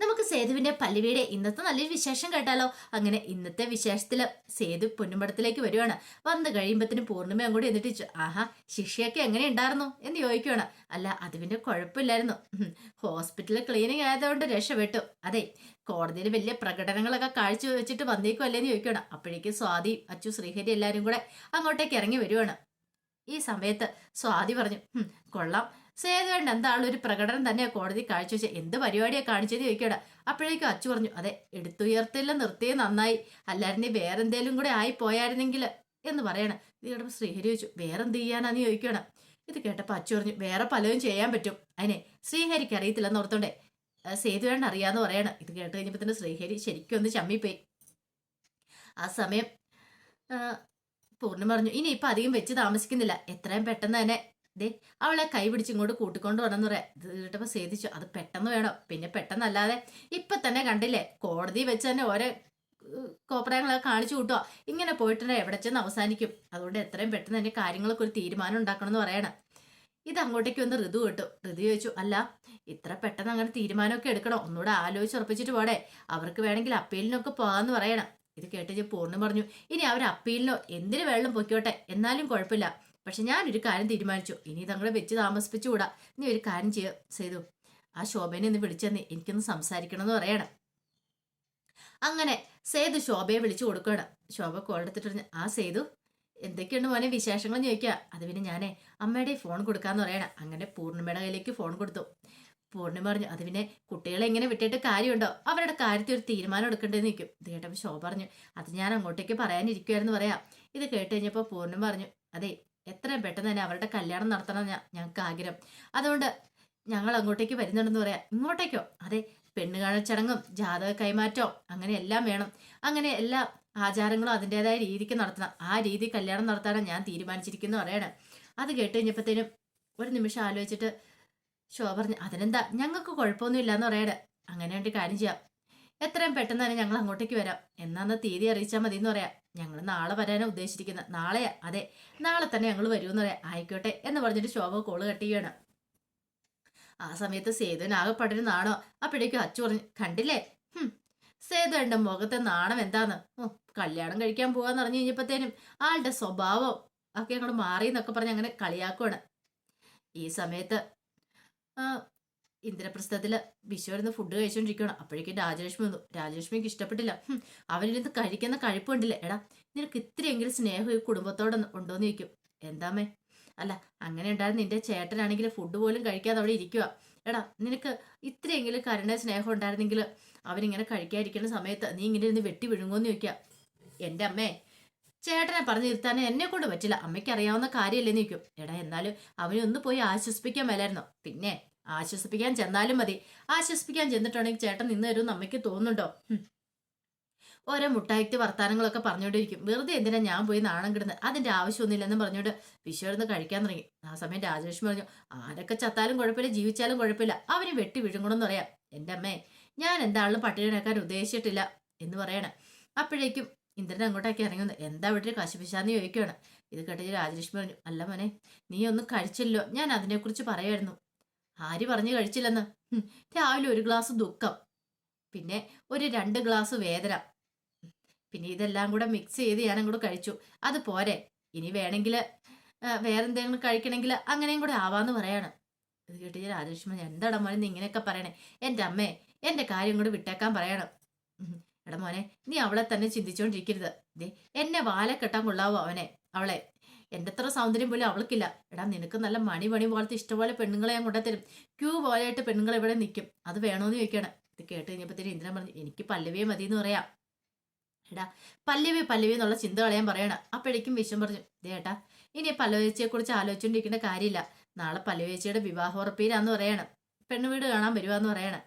നമുക്ക് സേതുവിന്റെ പല്ലുവിയുടെ ഇന്നത്തെ നല്ലൊരു വിശേഷം കേട്ടാലോ? അങ്ങനെ ഇന്നത്തെ വിശേഷത്തിൽ സേതു പൊന്നുമ്പടത്തിലേക്ക് വരുവാണ്. വന്നു കഴിയുമ്പത്തിന് പൂർണിമ അങ്ങോട്ട് എന്നിട്ട് ആഹാ ശിക്ഷയൊക്കെ എങ്ങനെ ഉണ്ടായിരുന്നു എന്ന് ചോദിക്കുവാണ്. അല്ല അതിവിന്റെ കുഴപ്പമില്ലായിരുന്നു. ഹോസ്പിറ്റലിൽ ക്ലീനിങ് ആയതുകൊണ്ട് രക്ഷപ്പെട്ടു. അതെ കോടതിയിൽ വലിയ പ്രകടനങ്ങളൊക്കെ കാഴ്ച വെച്ചിട്ട് വന്നേക്കുമല്ലേന്ന് ചോദിക്കുവാണ്. അപ്പോഴേക്കും സ്വാതി അച്ചു ശ്രീഹരി എല്ലാവരും കൂടെ അങ്ങോട്ടേക്ക് ഇറങ്ങി വരുവാണ്. ഈ സമയത്ത് സ്വാതി പറഞ്ഞു "ഹും, കൊള്ളാം. സേതുവേണ്ട എന്താളും ഒരു പ്രകടനം തന്നെ കോടതി കാഴ്ചവെച്ച് എന്ത് പരിപാടിയാണ് കാണിച്ചത് ചോദിക്കട അപ്പോഴേക്കും അച്ചു പറഞ്ഞു അതെ എടുത്തുയർത്തില്ല നിർത്തിയത് നന്നായി. അല്ലായിരുന്നെ വേറെന്തേലും കൂടെ ആയി പോയായിരുന്നെങ്കിൽ എന്ന് പറയണം. ഇത് കേട്ടപ്പോൾ ശ്രീഹരി ചോദിച്ചു വേറെന്ത് ചെയ്യാനാന്ന് ചോദിക്കണം ഇത് കേട്ടപ്പോൾ അച്ചു പറഞ്ഞു വേറെ പലതും ചെയ്യാൻ പറ്റും. അതിനെ ശ്രീഹരിക്ക് അറിയത്തില്ലെന്ന് ഓർത്തോണ്ടേ. "ആ, സേതുവേണ്ട അറിയാന്ന് പറയണം. ഇത് കേട്ട് കഴിഞ്ഞപ്പോൾ തന്നെ ശ്രീഹരി ശരിക്കും ഒന്ന് ചമ്മിപ്പോയി. ആ സമയം പൂർണം പറഞ്ഞു ഇനി ഇപ്പം അധികം വെച്ച് താമസിക്കുന്നില്ല. എത്രയും പെട്ടെന്ന് തന്നെ ദേ അവളെ കൈ പിടിച്ച് ഇങ്ങോട്ട് കൂട്ടിക്കൊണ്ട് വരണമെന്ന് പറയാം. ഇത് കേട്ടപ്പോൾ അത് പെട്ടെന്ന് വേണം. പിന്നെ പെട്ടെന്നല്ലാതെ ഇപ്പൊ തന്നെ കണ്ടില്ലേ കോടതി വെച്ച് തന്നെ ഓരോ കോപ്രയങ്ങളെ കോപ്രായങ്ങളൊക്കെ കാണിച്ചു കൂട്ടുക ഇങ്ങനെ പോയിട്ടുണ്ടെങ്കിൽ എവിടെ ചെന്ന് അവസാനിക്കും. അതുകൊണ്ട് എത്രയും പെട്ടെന്ന് തന്നെ കാര്യങ്ങളൊക്കെ ഒരു തീരുമാനം ഉണ്ടാക്കണം എന്ന് പറയണം. ഇത് അങ്ങോട്ടേക്ക് വന്ന് ഋതു കിട്ടും. ഋതു ചോദിച്ചു അല്ല ഇത്ര പെട്ടെന്ന് അങ്ങനെ തീരുമാനമൊക്കെ എടുക്കണം. ഒന്നുകൂടെ ആലോചിച്ച് ഉറപ്പിച്ചിട്ട് പോടെ. അവർക്ക് വേണമെങ്കിൽ അപ്പീലിനൊക്കെ പോകാന്ന് പറയണം. ഇത് കേട്ട് പൂർണം പറഞ്ഞു. ഇനി അവർ അപ്പീലിനോ എന്തിനു വെള്ളം പൊയ്ക്കോട്ടെ. എന്നാലും കുഴപ്പമില്ല. പക്ഷെ ഞാനൊരു കാര്യം തീരുമാനിച്ചു. ഇനി തങ്ങളെ വെച്ച് താമസിപ്പിച്ചുകൂടാ. നീ ഒരു കാര്യം ചെയ്യ ചെയ്തു ആ ശോഭനെ ഒന്ന് വിളിച്ചെന്ന് എനിക്കൊന്ന് സംസാരിക്കണം എന്ന് പറയണം. അങ്ങനെ സേതു ശോഭയെ വിളിച്ചു കൊടുക്കണം ശോഭ കോൾ എടുത്തിട്ട് ആ സേതു എന്തൊക്കെയുണ്ട് മോനെ വിശേഷങ്ങൾ ചോദിക്കുക? അത് പിന്നെ ഞാനേ അമ്മയുടെ ഫോൺ കൊടുക്കാന്ന് പറയണം. അങ്ങനെ പൂർണിമയുടെ കയ്യിലേക്ക് ഫോൺ കൊടുത്തു. പൂർണിമ പറഞ്ഞു അത് പിന്നെ കുട്ടികളെ എങ്ങനെ വിട്ടിട്ട് കാര്യമുണ്ടോ? അവരുടെ കാര്യത്തിൽ ഒരു തീരുമാനം എടുക്കേണ്ടതെന്ന് നിൽക്കും ഇത് കേട്ടപ്പോൾ ശോഭ പറഞ്ഞു അത് ഞാൻ അങ്ങോട്ടേക്ക് പറയാനിരിക്കുമായിരുന്നു പറയാം. ഇത് കേട്ട് കഴിഞ്ഞപ്പോൾ പൂർണിമ പറഞ്ഞു അതെ എത്രയും പെട്ടെന്ന് തന്നെ അവരുടെ കല്യാണം നടത്തണം ഞങ്ങൾക്ക് ആഗ്രഹം. അതുകൊണ്ട് ഞങ്ങൾ അങ്ങോട്ടേക്ക് വരുന്നുണ്ടെന്ന് പറയാം. ഇങ്ങോട്ടേക്കോ? അതെ പെണ്ണുകാണൽ ചടങ്ങും ജാതക കൈമാറ്റവും അങ്ങനെ എല്ലാം വേണം. അങ്ങനെ എല്ലാ ആചാരങ്ങളും അതിന്റെതായ രീതിക്ക് നടത്തണം. ആ രീതി കല്യാണം നടത്താനാണ് ഞാൻ തീരുമാനിച്ചിരിക്കുന്നു പറയണം. അത് കേട്ട് കഴിഞ്ഞപ്പോഴത്തേനും ഒരു നിമിഷം ആലോചിച്ചിട്ട് ഷോ പറഞ്ഞു അതിനെന്താ? ഞങ്ങൾക്ക് കുഴപ്പമൊന്നുമില്ല എന്ന് പറയണേ. അങ്ങനെ വേണ്ടി കാര്യം ചെയ്യാം. എത്രയും പെട്ടെന്ന് തന്നെ ഞങ്ങൾ അങ്ങോട്ടേക്ക് വരാം. എന്നാന്ന് തീയതി അറിയിച്ചാൽ മതി എന്ന് പറയാം. ഞങ്ങൾ നാളെ വരാനാണ് ഉദ്ദേശിച്ചിരിക്കുന്നത് നാളെ അതെ നാളെ തന്നെ ഞങ്ങൾ വരുമെന്ന് പറയാം. ആയിക്കോട്ടെ എന്ന് പറഞ്ഞിട്ട് ശോഭ കോൾ കട്ട് ചെയ്യണം ആ സമയത്ത് സേതുവിന് ആകെ അപ്പോഴേക്കും അച്ചു പറഞ്ഞു കണ്ടില്ലേ? സേതു എന്റെ മുഖത്തെ നാണം എന്താന്ന്? കല്യാണം കഴിക്കാൻ പോവാന്ന് പറഞ്ഞു കഴിഞ്ഞപ്പോഴത്തേനും ആളുടെ സ്വഭാവം ഒക്കെ അങ്ങോട്ട് മാറി എന്നൊക്കെ പറഞ്ഞ് അങ്ങനെ കളിയാക്കുവാണ്. ഈ സമയത്ത് ആ ഇന്ദ്രപ്രസ്ഥത്തിൽ വിശ്വരുന്ന് ഫുഡ് കഴിച്ചുകൊണ്ടിരിക്കുകയാണ് അപ്പോഴേക്കും രാജലക്ഷ്മി വന്നു. രാജലക്ഷ്മിക്ക് ഇഷ്ടപ്പെട്ടില്ല. അവനിരുന്ന് കഴിക്കുന്ന കഴിപ്പുണ്ടല്ലേ എടാ നിനക്ക് ഇത്രയെങ്കിലും സ്നേഹം ഈ കുടുംബത്തോടെ ഉണ്ടോന്ന് ചോദിക്കും. എന്താമേ അല്ല അങ്ങനെ ഉണ്ടായിരുന്ന നിന്റെ ചേട്ടനാണെങ്കിൽ ഫുഡ് പോലും കഴിക്കാതെ അവിടെ ഇരിക്കുക എടാ നിനക്ക് ഇത്രയെങ്കിലും കരുണ സ്നേഹം ഉണ്ടായിരുന്നെങ്കിൽ അവനിങ്ങനെ കഴിക്കാതിരിക്കുന്ന സമയത്ത് നീ ഇങ്ങനെ ഇരുന്ന് വെട്ടി വിഴുങ്ങുമെന്ന് ചോദിക്കുക എന്റെ അമ്മേ ചേട്ടനെ പറഞ്ഞു നിർത്താൻ എന്നെ കൊണ്ട് പറ്റില്ല. അമ്മയ്ക്ക് അറിയാവുന്ന കാര്യമല്ലേ നിൽക്കും എടാ എന്നാലും അവനെ ഒന്ന് പോയി ആശ്വസിപ്പിക്കാൻ മേലായിരുന്നോ? പിന്നെ ആശ്വസിപ്പിക്കാൻ ചെന്നാലും മതി. ആശ്വസിപ്പിക്കാൻ ചെന്നിട്ടുണ്ടെങ്കിൽ ചേട്ടൻ നിന്ന് തരുമെന്ന് അമ്മയ്ക്ക് തോന്നുന്നുണ്ടോ? ഓരോ മുട്ടായിട്ട് വർത്താനങ്ങളൊക്കെ പറഞ്ഞുകൊണ്ടിരിക്കും. വെറുതെ എന്തിനാ ഞാൻ പോയി നാണം കിടന്ന്? അതിന്റെ ആവശ്യമൊന്നുമില്ലെന്ന് പറഞ്ഞുകൊണ്ട് വിശ്വരുന്ന് കഴിക്കാൻ തുടങ്ങി. ആ സമയം രാജലക്ഷ്മി പറഞ്ഞു ആരൊക്കെ ചത്താലും കുഴപ്പമില്ല ജീവിച്ചാലും കുഴപ്പമില്ല. അവന് വെട്ടി വിഴുങ്ങണമെന്ന് പറയാം. എന്റെ അമ്മേ ഞാൻ എന്താളും പട്ടിണിയാക്കാൻ ഉദ്ദേശിച്ചിട്ടില്ല എന്ന് പറയണം. അപ്പോഴേക്കും ഇന്ദ്രൻ അങ്ങോട്ടേക്ക് ഇറങ്ങുന്നു. എന്താ വീട്ടിൽ കശപിശാന്ന് ചോദിക്കുകയാണ് ഇത് കേട്ടിട്ട് രാജലക്ഷ്മി പറഞ്ഞു അല്ല മോനെ നീ ഒന്നും കഴിച്ചില്ലോ ഞാൻ അതിനെക്കുറിച്ച് പറയായിരുന്നു. ആര് പറഞ്ഞു കഴിച്ചില്ലെന്ന്? രാവിലെ ഒരു ഗ്ലാസ് ദുഃഖം. പിന്നെ ഒരു രണ്ട് ഗ്ലാസ് വേദന. പിന്നെ ഇതെല്ലാം കൂടെ മിക്സ് ചെയ്ത് ഞാൻ അങ്ങോട്ട് കഴിച്ചു. അത് പോരെ. ഇനി വേണമെങ്കിൽ വേറെന്തെങ്കിലും കഴിക്കണമെങ്കിൽ അങ്ങനെയും കൂടെ ആവാന്ന് പറയാണ്. ഇത് കേട്ട് രാജലക്ഷ്മി എന്താടാ മോനെ നീ ഇങ്ങനെയൊക്കെ പറയണേ? എന്റെ അമ്മേ എന്റെ കാര്യം കൂടെ വിട്ടേക്കാൻ പറയണം. എടാ മോനെ നീ അവളെ തന്നെ ചിന്തിച്ചുകൊണ്ടിരിക്കരുത് ദേ എന്നെ വാലക്കെട്ടാൻ കൊള്ളാവോ അവനെ അവളെ? എന്റെ അത്ര സൗന്ദര്യം പോലും അവൾക്കില്ല. എടാ നിനക്ക് നല്ല മണി മണി പോലത്തെ ഇഷ്ടപോലെ പെണ്ണുങ്ങളെ ഞാൻ കൊണ്ടുതരും ക്യൂ പോലെയായിട്ട് പെണ്ണുങ്ങൾ ഇവിടെ നിൽക്കും. അത് വേണോന്ന് ചോദിക്കണം ഇത് കേട്ട് കഴിഞ്ഞപ്പോഴത്തേനും ഇന്ദ്രൻ പറഞ്ഞു എനിക്ക് പല്ലവിയെ മതി എന്ന് പറയാം. എടാ പല്ലവി പല്ലവി എന്നുള്ള ചിന്ത കളയാൻ പറയണം. അപ്പോഴേക്കും വിശ്വം പറഞ്ഞു ഇതേട്ടാ ഇനി പല്ലവേച്ചിയെ കുറിച്ച് ആലോചിച്ചുകൊണ്ടിരിക്കേണ്ട കാര്യമില്ല. നാളെ പല്ലവേച്ചിയുടെ വിവാഹ ഉറപ്പിയിലാന്ന് പറയണം. പെണ്ണു വീട് കാണാൻ വരുവാന്ന് പറയണം.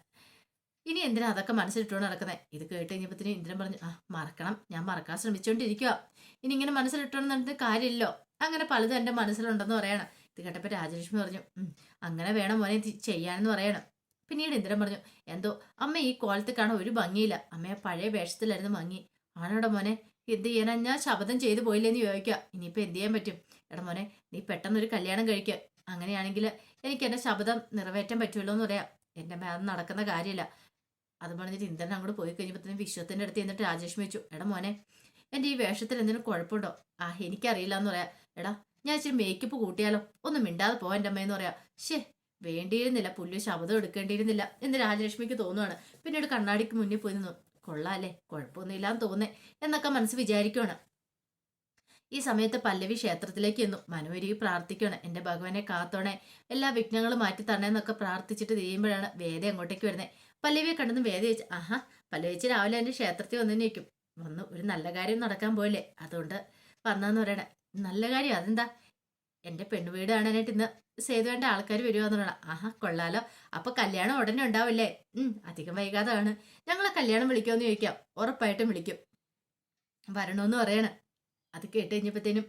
ഇനി എന്തിനാ അതൊക്കെ മനസ്സിലിട്ടുകൊണ്ട് നടക്കുന്നത് ഇത് കേട്ട് കഴിഞ്ഞപ്പോഴത്തേനും ഇന്ദ്രൻ പറഞ്ഞു ആ മറക്കണം. ഞാൻ മറക്കാൻ ശ്രമിച്ചുകൊണ്ടിരിക്കുക ഇനി ഇങ്ങനെ മനസ്സിലിട്ടുകൊണ്ട് നടന്നിട്ട് കാര്യമില്ലല്ലോ. അങ്ങനെ പലതും എന്റെ മനസ്സിലുണ്ടെന്ന് പറയണം. ഇത് കേട്ടപ്പോൾ രാജലക്ഷ്മി പറഞ്ഞു അങ്ങനെ വേണം മോനെ ചെയ്യാനെന്ന് പറയണം. പിന്നീട് ഇന്ദ്രൻ പറഞ്ഞു എന്തോ അമ്മ ഈ കോലത്തിൽ കാണാൻ ഒരു ഭംഗിയില്ല. അമ്മയെ പഴയ വേഷത്തിലായിരുന്നു ഭംഗി ആണോടെ മോനെ എന്ത് ചെയ്യാനാ? ഞാൻ ശബ്ദം ചെയ്തു പോയില്ലെന്ന് ചോദിക്കുക. ഇനിയിപ്പോൾ എന്ത് ചെയ്യാൻ പറ്റും? എടാ മോനെ നീ പെട്ടെന്നൊരു കല്യാണം കഴിക്കുക അങ്ങനെയാണെങ്കിൽ എനിക്ക് എന്റെ ശബ്ദം നിറവേറ്റാൻ പറ്റുമല്ലോ എന്ന് പറയാം. എന്റെ മേധം നടക്കുന്ന കാര്യമില്ല. അത് പറഞ്ഞിട്ട് ഇന്ദ്രൻ അങ്ങോട്ട് പോയി കഴിഞ്ഞപ്പോഴത്തേനും വിശ്വത്തിന്റെ അടുത്ത് എന്നിട്ട് രാജേഷ് വെച്ചു എടാ മോനെ എന്റെ ഈ വേഷത്തിൽ എന്തെങ്കിലും കുഴപ്പമുണ്ടോ? ആ എനിക്കറിയില്ല എന്ന് പറയാം. എടാ ഞാൻ ഇച്ചിരി മേക്കപ്പ് കൂട്ടിയാലോ? ഒന്നും മിണ്ടാതെ പോവാ എന്റെ അമ്മയെന്ന് പറയാം. ഷേ വേണ്ടിയിരുന്നില്ല. പുല്ല് ശബ്ദം എടുക്കേണ്ടിയിരുന്നില്ല എന്ന് രാജലക്ഷ്മിക്ക് തോന്നുവാണ്. പിന്നീട് കണ്ണാടിക്ക് മുന്നിൽ പോയി നിന്നു. കൊള്ളാല്ലേ കുഴപ്പമൊന്നുമില്ലാന്ന് തോന്നേ എന്നൊക്കെ മനസ്സ് വിചാരിക്കുവാണ്. ഈ സമയത്ത് പല്ലവി ക്ഷേത്രത്തിലേക്ക് എന്നു മനോരി പ്രാർത്ഥിക്കണം എന്റെ ഭഗവാനെ കാത്തോണേ എല്ലാ വിഘ്നങ്ങളും മാറ്റി തരണേന്നൊക്കെ പ്രാർത്ഥിച്ചിട്ട് തിരിയുമ്പോഴാണ് വേദ അങ്ങോട്ടേക്ക് വരുന്നത് പല്ലവിയെ കണ്ടെന്ന് വേദ ചോദിച്ചു ആഹാ പല്ലവിച്ച് രാവിലെ എന്റെ ക്ഷേത്രത്തിൽ വന്നു നിൽക്കും. വന്നു ഒരു നല്ല കാര്യം നടക്കാൻ പോയില്ലേ? അതുകൊണ്ട് വന്നതെന്ന് പറയണേ. നല്ല കാര്യം. അതെന്താ? എന്റെ പെണ്ണുവീട് കാണാനായിട്ട് ഇന്ന് സേതുവേണ്ട ആൾക്കാർ വരുവാന്ന് പറയണം ആഹാ കൊള്ളാലോ. അപ്പൊ കല്യാണം ഉടനെ ഉണ്ടാവില്ലേ? ഉം അധികം വൈകാതാണ്. ഞങ്ങളെ കല്യാണം വിളിക്കുമെന്ന് ചോദിക്കാം. ഉറപ്പായിട്ടും വിളിക്കും. വരണമെന്ന് പറയണ. അത് കേട്ട് കഴിഞ്ഞപ്പോഴത്തേനും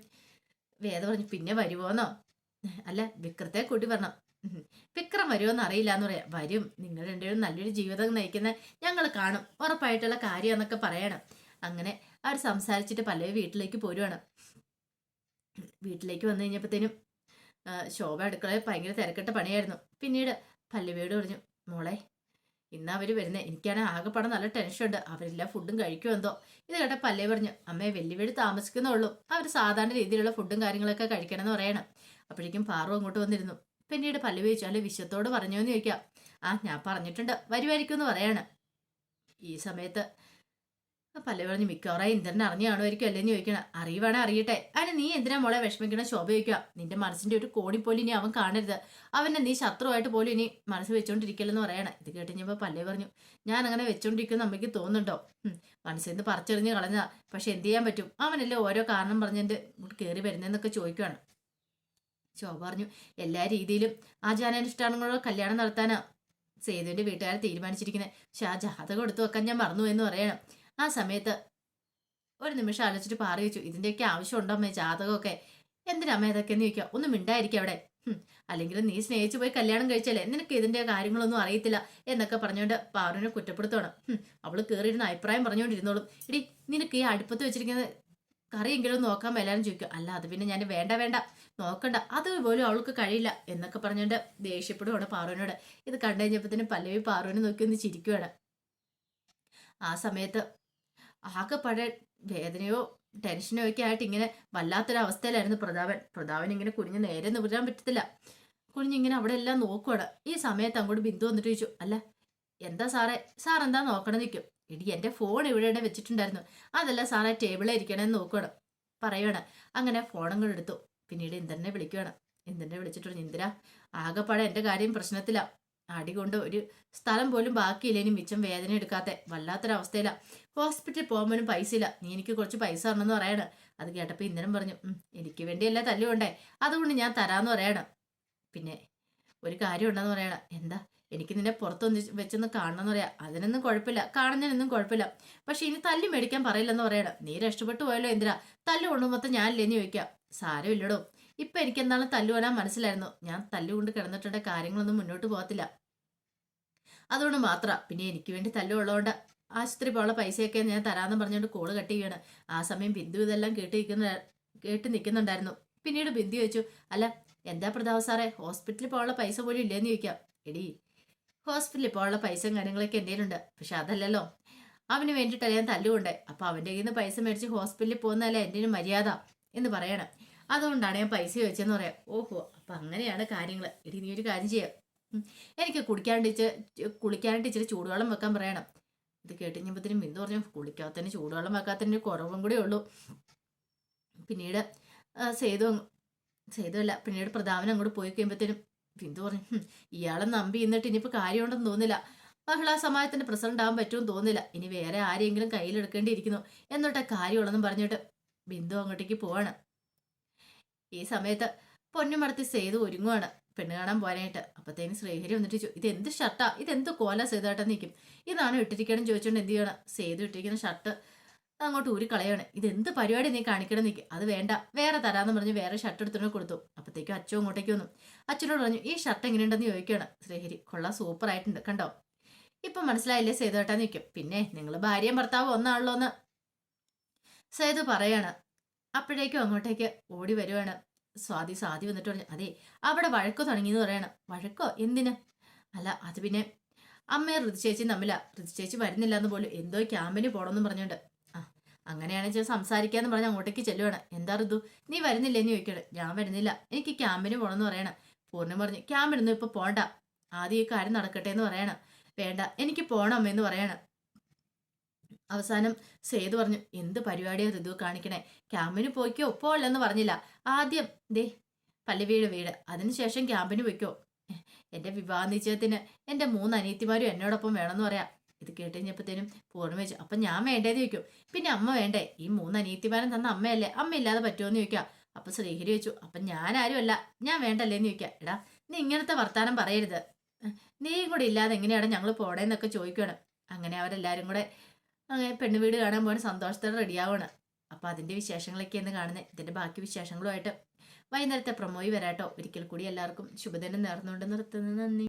വേദ പറഞ്ഞു പിന്നെ വരുമോന്നോ അല്ല വിക്രത്തെ കൂട്ടി പറഞ്ഞു വിക്രം വരുമോന്ന് അറിയില്ല എന്ന് പറയാം. വരും. നിങ്ങൾ രണ്ടുപേരും നല്ലൊരു ജീവിതം നയിക്കുന്ന ഞങ്ങൾ കാണും. ഉറപ്പായിട്ടുള്ള കാര്യം എന്നൊക്കെ പറയണം. അങ്ങനെ അവർ സംസാരിച്ചിട്ട് പല വീട്ടിലേക്ക് പോരുവാണ്. വീട്ടിലേക്ക് വന്നു കഴിഞ്ഞപ്പോഴത്തേനും ശോഭ അടുക്കളയിൽ ഭയങ്കര തിരക്കിട്ട പണിയായിരുന്നു. പിന്നീട് പല്ലവിയോട് പറഞ്ഞു മോളെ ഇന്ന് അവർ വരുന്നത് എനിക്കാണ് ആകെപ്പാടെ നല്ല ടെൻഷനുണ്ട് അവരെല്ലാം ഫുഡും കഴിക്കുമോ എന്തോ? ഇത് കേട്ട പല്ലേ പറഞ്ഞു അമ്മയെ വലിയ വീട് താമസിക്കുന്നുള്ളൂ അവർ സാധാരണ രീതിയിലുള്ള ഫുഡും കാര്യങ്ങളൊക്കെ കഴിക്കണമെന്ന് പറയണം. അപ്പോഴേക്കും പാറു അങ്ങോട്ട് വന്നിരുന്നു. പിന്നീട് പല്ലവി ചോദിച്ചു അല്ലെ വിശ്വത്തോട് പറഞ്ഞോ എന്ന് ചോദിക്കാം. ആ ഞാൻ പറഞ്ഞിട്ടുണ്ട്. വരുമായിരിക്കും എന്ന് പറയാണ്. ഈ സമയത്ത് പല്ലവി പറഞ്ഞു മിക്കവാറായി ഇന്ദ്രൻ അറിഞ്ഞു കാണുമായിരിക്കും അല്ലേന്ന് ചോദിക്കണം. അറിയുവാണെ അറിയട്ടെ. അതിന് നീ എന്തിനാ മോളെ വിഷമിക്കണ? ശോഭ ചോദിക്കുക. നിന്റെ മനസ്സിന്റെ ഒരു കോണി പോലും ഇനി അവൻ കാണരുത്. അവനെ നീ ശത്രുവായിട്ട് പോലും ഇനി മനസ്സ് വെച്ചോണ്ടിരിക്കലെന്ന് പറയണം. ഇത് കേട്ട് പല്ലേ പറഞ്ഞു. ഞാൻ അങ്ങനെ വെച്ചോണ്ടിരിക്കുന്ന അമ്മയ്ക്ക് തോന്നുന്നുണ്ടോ? മനസ്സിൽ നിന്ന് പറിച്ചെറിഞ്ഞ് കളഞ്ഞ പക്ഷെ എന്ത് ചെയ്യാൻ പറ്റും? അവനല്ലേ ഓരോ കാരണം പറഞ്ഞിട്ട് ഇങ്ങോട്ട് കയറി വരുന്നതെന്നൊക്കെ ചോദിക്കുവാണ്. ശോഭ പറഞ്ഞു എല്ലാ രീതിയിലും ആ ആചാരാനുഷ്ഠാനങ്ങളോ കല്യാണം നടത്താനാ സേതുവിന്റെ വീട്ടുകാരെ തീരുമാനിച്ചിരിക്കുന്നത് പക്ഷെ ആ ജാതകം കൊടുത്തു വെക്കാൻ ഞാൻ മറന്നു എന്ന് പറയണം. ആ സമയത്ത് ഒരു നിമിഷം ആലോചിച്ചിട്ട് പാറി വെച്ചു ഇതിന്റെയൊക്കെ ആവശ്യമുണ്ടോ അമ്മേ? ജാതകമൊക്കെ എന്തിനമ്മ ഇതൊക്കെയെന്ന് ചോദിക്കുക. ഒന്നും മിണ്ടായിരിക്കും അവിടെ. അല്ലെങ്കിൽ നീ സ്നേഹിച്ചു പോയി കല്യാണം കഴിച്ചല്ലേ? നിനക്ക് ഇതിന്റെ കാര്യങ്ങളൊന്നും അറിയത്തില്ല എന്നൊക്കെ പറഞ്ഞുകൊണ്ട് പാറുവിനെ കുറ്റപ്പെടുത്തണം അവൾ കയറിയിരുന്ന അഭിപ്രായം പറഞ്ഞുകൊണ്ടിരുന്നോളും. ഇടി നിനക്ക് ഈ അടുപ്പത്ത് വെച്ചിരിക്കുന്ന കറിയെങ്കിലും നോക്കാൻ മേലാന്ന് ചോദിക്കും അല്ല അത് പിന്നെ ഞാൻ വേണ്ട വേണ്ട. നോക്കണ്ട. അതുപോലും അവൾക്ക് കഴിയില്ല എന്നൊക്കെ പറഞ്ഞുകൊണ്ട് ദേഷ്യപ്പെടുവാണ് പാറുവിനോട്. ഇത് കണ്ടു കഴിഞ്ഞപ്പോഴത്തേനും പല്ലവി പാറുവിനെ നോക്കി ഒന്ന് ചിരിക്കുവാണ്. ആ സമയത്ത് ആകെപ്പാടെ വേദനയോ ടെൻഷനോ ഒക്കെ ആയിട്ട് ഇങ്ങനെ വല്ലാത്തൊരവസ്ഥയിലായിരുന്നു പ്രതാപൻ. പ്രതാപൻ ഇങ്ങനെ കുഞ്ഞ് നേരെ നിവരാൻ പറ്റത്തില്ല. കുഞ്ഞിങ്ങനെ അവിടെ എല്ലാം നോക്കുവാണ്. ഈ സമയത്ത് അങ്ങോട്ട് ബിന്ദു വന്നിട്ട് ചോദിച്ചു അല്ല എന്താ സാറേ? സാർ എന്താ നോക്കണം നിൽക്കും എടി എന്റെ ഫോൺ ഇവിടെയാണ് വെച്ചിട്ടുണ്ടായിരുന്നു. അതല്ല സാറേ ടേബിളിൽ ഇരിക്കണമെന്ന് നോക്കണം പറയുവാണ്. അങ്ങനെ ഫോണും കൂടെ എടുത്തു. പിന്നീട് ഇന്ദ്രനെ വിളിക്കുവാണ്. ഇന്ദ്രനെ വിളിച്ചിട്ട് പറഞ്ഞു ഇന്ദിര ആകെപ്പാടെ എന്റെ കാര്യം പ്രശ്നത്തിലാ. അടി കൊണ്ട് ഒരു സ്ഥലം പോലും ബാക്കിയില്ലേനും മിച്ചം വേദന എടുക്കാത്ത. വല്ലാത്തൊരവസ്ഥയില്ല ഹോസ്പിറ്റലിൽ പോകുമ്പോഴും പൈസ ഇല്ല നീ എനിക്ക് കുറച്ച് പൈസ തരണമെന്ന് പറയണ്. അത് കേട്ടപ്പോൾ ഇന്ദ്രൻ പറഞ്ഞു എനിക്ക് വേണ്ടിയല്ല തല്ലുകൊണ്ടേ. അതുകൊണ്ട് ഞാൻ തരാമെന്ന് പറയണം. പിന്നെ ഒരു കാര്യം ഉണ്ടെന്ന് പറയണം. എന്താ? എനിക്ക് നിന്നെ പുറത്തൊന്ന് വെച്ചൊന്ന് കാണണമെന്ന് പറയാം. അതിനൊന്നും കുഴപ്പമില്ല. കാണുന്നതിനൊന്നും കുഴപ്പമില്ല. പക്ഷെ ഇനി തല്ലി മേടിക്കാൻ പറയില്ലെന്ന് പറയണം. നീ രക്ഷപ്പെട്ടു പോയല്ലോ എന്തിനാ തല്ല് കൊണ്ടുമൊത്തം ഞാനില്ലേന്ന് ചോദിക്കാം. സാരമില്ലടോ. ഇപ്പം എനിക്ക് എന്താണ് തല്ലുകൊല്ലാൻ മനസ്സിലായിരുന്നു. ഞാൻ തല്ലുകൊണ്ട് കിടന്നിട്ടുണ്ട് കാര്യങ്ങളൊന്നും മുന്നോട്ട് പോകത്തില്ല. അതുകൊണ്ട് മാത്രം. പിന്നെ എനിക്ക് വേണ്ടി തല്ലുള്ളതുകൊണ്ട് ആശുപത്രി പോകാനുള്ള പൈസയൊക്കെ ഞാൻ തരാമെന്ന് പറഞ്ഞുകൊണ്ട് കോൾ കട്ട് ചെയ്യാണ് ആ സമയം ബിന്ദു ഇതെല്ലാം കേട്ട് നിൽക്കുന്ന കേട്ട് നിൽക്കുന്നുണ്ടായിരുന്നു. പിന്നീട് ബിന്ദു ചോദിച്ചു അല്ല എന്താ പ്രതാപ് സാറേ ഹോസ്പിറ്റലിൽ പോകാനുള്ള പൈസ പോലും ഇല്ലയെന്ന് ചോദിക്കാം. എടി ഹോസ്പിറ്റലിൽ പോകാനുള്ള പൈസയും കാര്യങ്ങളൊക്കെ എന്റെ ഉണ്ട് പക്ഷെ അതല്ലല്ലോ. അവന് വേണ്ടിയിട്ടല്ല ഞാൻ തല്ലുകൊണ്ടേ. അപ്പം അവന്റെ കയ്യിൽ നിന്ന് പൈസ മേടിച്ച് ഹോസ്പിറ്റലിൽ പോകുന്നതല്ല എന്റെ ഒരു മര്യാദ എന്ന് പറയണം. അതുകൊണ്ടാണ് ഞാൻ പൈസ ചോദിച്ചതെന്ന് പറയാം. ഓഹോ അപ്പം അങ്ങനെയാണ് കാര്യങ്ങൾ എടി നീ ഒരു കാര്യം ചെയ്യാം. എനിക്ക് കുടിക്കാണ്ട് ഇച്ചിരി കുളിക്കാനായിട്ട് ഇച്ചിരി ചൂടുവെള്ളം വെക്കാൻ പറയണം. ഇത് കേട്ടുകഴിഞ്ഞപ്പോഴത്തേനും ബിന്ദു പറഞ്ഞു കുളിക്കാത്തതിന് ചൂടുവെള്ളം വെക്കാത്തതിന് കുറവും കൂടെ ഉള്ളൂ. പിന്നീട് സേതു അങ്ങ് സേതു പിന്നീട് പ്രതാപൻ അങ്ങോട്ട് പോയി കഴിയുമ്പോഴത്തേനും ബിന്ദു പറഞ്ഞു ഇയാളെ നമ്പി എന്നിട്ട് ഇനിയിപ്പോൾ കാര്യമുണ്ടെന്ന് തോന്നില്ല മഹിളാ സമാജത്തിന്റെ പ്രസിഡന്റ് ആവാൻ പറ്റുമെന്ന് തോന്നില്ല ഇനി വേറെ ആരെങ്കിലും കയ്യിലെടുക്കേണ്ടിയിരിക്കുന്നു. എന്നിട്ട് കാര്യമുള്ളെന്നും പറഞ്ഞിട്ട് ബിന്ദു അങ്ങോട്ടേക്ക് പോവാണ്. ഈ സമയത്ത് പൊന്നുമടത്തി സേതു ഒരുങ്ങുവാണ്. പെണ്ണ് കാണാൻ പോകാനായിട്ട് അപ്പത്തേനും ശ്രീഹരി വന്നിട്ട് ഇത് എന്ത് ഷർട്ടാ ഇത് എന്ത് കോല സേതുവായിട്ട് നിൽക്കും ഇതാണ് ഇട്ടിരിക്കണം ചോദിച്ചുകൊണ്ട് എന്ത് ചെയ്യണം? സേതു ഇട്ടിരിക്കുന്ന ഷർട്ട് അങ്ങോട്ട് ഊരി കളയാണ്. ഇത് എന്ത് പരിപാടി നീ കാണിക്കണം നിൽക്കും അത് വേണ്ട. വേറെ തരാന്ന് പറഞ്ഞ് വേറെ ഷർട്ട് എടുത്തിട്ട് കൊടുത്തു. അപ്പത്തേക്കും അച്ഛൻ അങ്ങോട്ടേക്ക് വന്നു. അച്ഛനോട് പറഞ്ഞു ഈ ഷർട്ട് എങ്ങനെയുണ്ടെന്ന് ചോദിക്കുകയാണ് ശ്രീഹരി കൊള്ളാം സൂപ്പർ ആയിട്ടുണ്ട്. കണ്ടോ? ഇപ്പൊ മനസ്സിലായില്ലേ സേതുവേട്ടാ നിൽക്കും പിന്നെ നിങ്ങൾ ഭാര്യയും ഭർത്താവും ഒന്നാണല്ലോ എന്ന് സേതു പറയാണ്. അപ്പോഴേക്കും അങ്ങോട്ടേക്ക് ഓടി വരുവാണ്. സ്വാതി സ്വാതി വന്നിട്ട് പറഞ്ഞു അതെ അവിടെ വഴക്കോ തുടങ്ങിയെന്ന് പറയണം. വഴക്കോ? എന്തിന്? അല്ല അത് പിന്നെ അമ്മയും ഋതു ചേച്ചിയും തമ്മിലാ. ഋതു ചേച്ചി വരുന്നില്ല എന്ന് പോലും എന്തോ ക്യാമ്പിന് പോണമെന്ന് പറഞ്ഞുകൊണ്ട് ആ അങ്ങനെയാണെങ്കിൽ സംസാരിക്കാന്ന് പറഞ്ഞ് അങ്ങോട്ടേക്ക് ചെല്ലുവാണ്. എന്താ ഋതു നീ വരുന്നില്ലെന്ന് ചോദിക്കണം. ഞാൻ വരുന്നില്ല. എനിക്ക് ക്യാമ്പിന് പോകണമെന്ന് പറയണം. പൂർണം പറഞ്ഞു ക്യാമ്പിനൊന്നും ഇപ്പൊ പോണ്ട. ആദ്യം ഈ കാര്യം നടക്കട്ടെ എന്ന് പറയണം. വേണ്ട എനിക്ക് പോണം അമ്മയെന്ന് പറയണം. അവസാനം സേതു പറഞ്ഞു എന്ത് പരിപാടിയാ ഋതു കാണിക്കണേ? ക്യാമ്പിന് പോയിക്കോ? പോല്ലെന്ന് പറഞ്ഞില്ല. ആദ്യം ദേ പല്ലവിയുടെ വീട്. അതിനുശേഷം ക്യാമ്പിന് പോയിക്കോ. എന്റെ വിവാഹ നിശ്ചയത്തിന് എന്റെ മൂന്ന് അനിയത്തിമാരും എന്നോടൊപ്പം വേണമെന്ന് പറയാം. ഇത് കേട്ടുകഴിഞ്ഞപ്പോഴത്തേനും പൂർണ വെച്ചു. അപ്പൊ ഞാൻ വേണ്ടേന്ന് ചോദിക്കും. പിന്നെ അമ്മ വേണ്ടേ? ഈ മൂന്ന് അനിയത്തിമാരും തന്ന അമ്മയല്ലേ? അമ്മ ഇല്ലാതെ പറ്റുമോന്ന് ചോദിക്കാം. അപ്പൊ ശ്രീഹരി വെച്ചു അപ്പൊ ഞാൻ ആരുമല്ല ഞാൻ വേണ്ടല്ലേന്ന് ചോദിക്കാം. എടാ നീ ഇങ്ങനത്തെ വർത്താനം പറയരുത്. നീയും കൂടെ ഇല്ലാതെ എങ്ങനെയാണ് ഞങ്ങൾ പോടേന്നൊക്കെ ചോദിക്കുകയാണ് അങ്ങനെ അവരെല്ലാവരും കൂടെ അങ്ങനെ പെണ്ണു വീട് കാണാൻ പോകണം സന്തോഷത്തോടെ റെഡിയാവുകയാണ് അപ്പോൾ അതിന്റെ വിശേഷങ്ങളൊക്കെയാണ് കാണുന്നത് ഇതിന്റെ ബാക്കി വിശേഷങ്ങളുമായിട്ട് വൈകുന്നേരത്തെ പ്രൊമോയി വരാട്ടോ. ഒരിക്കൽ കൂടി എല്ലാവർക്കും ശുഭദിനം നേർന്നുകൊണ്ട് നിർത്തുന്നത് നന്ദി.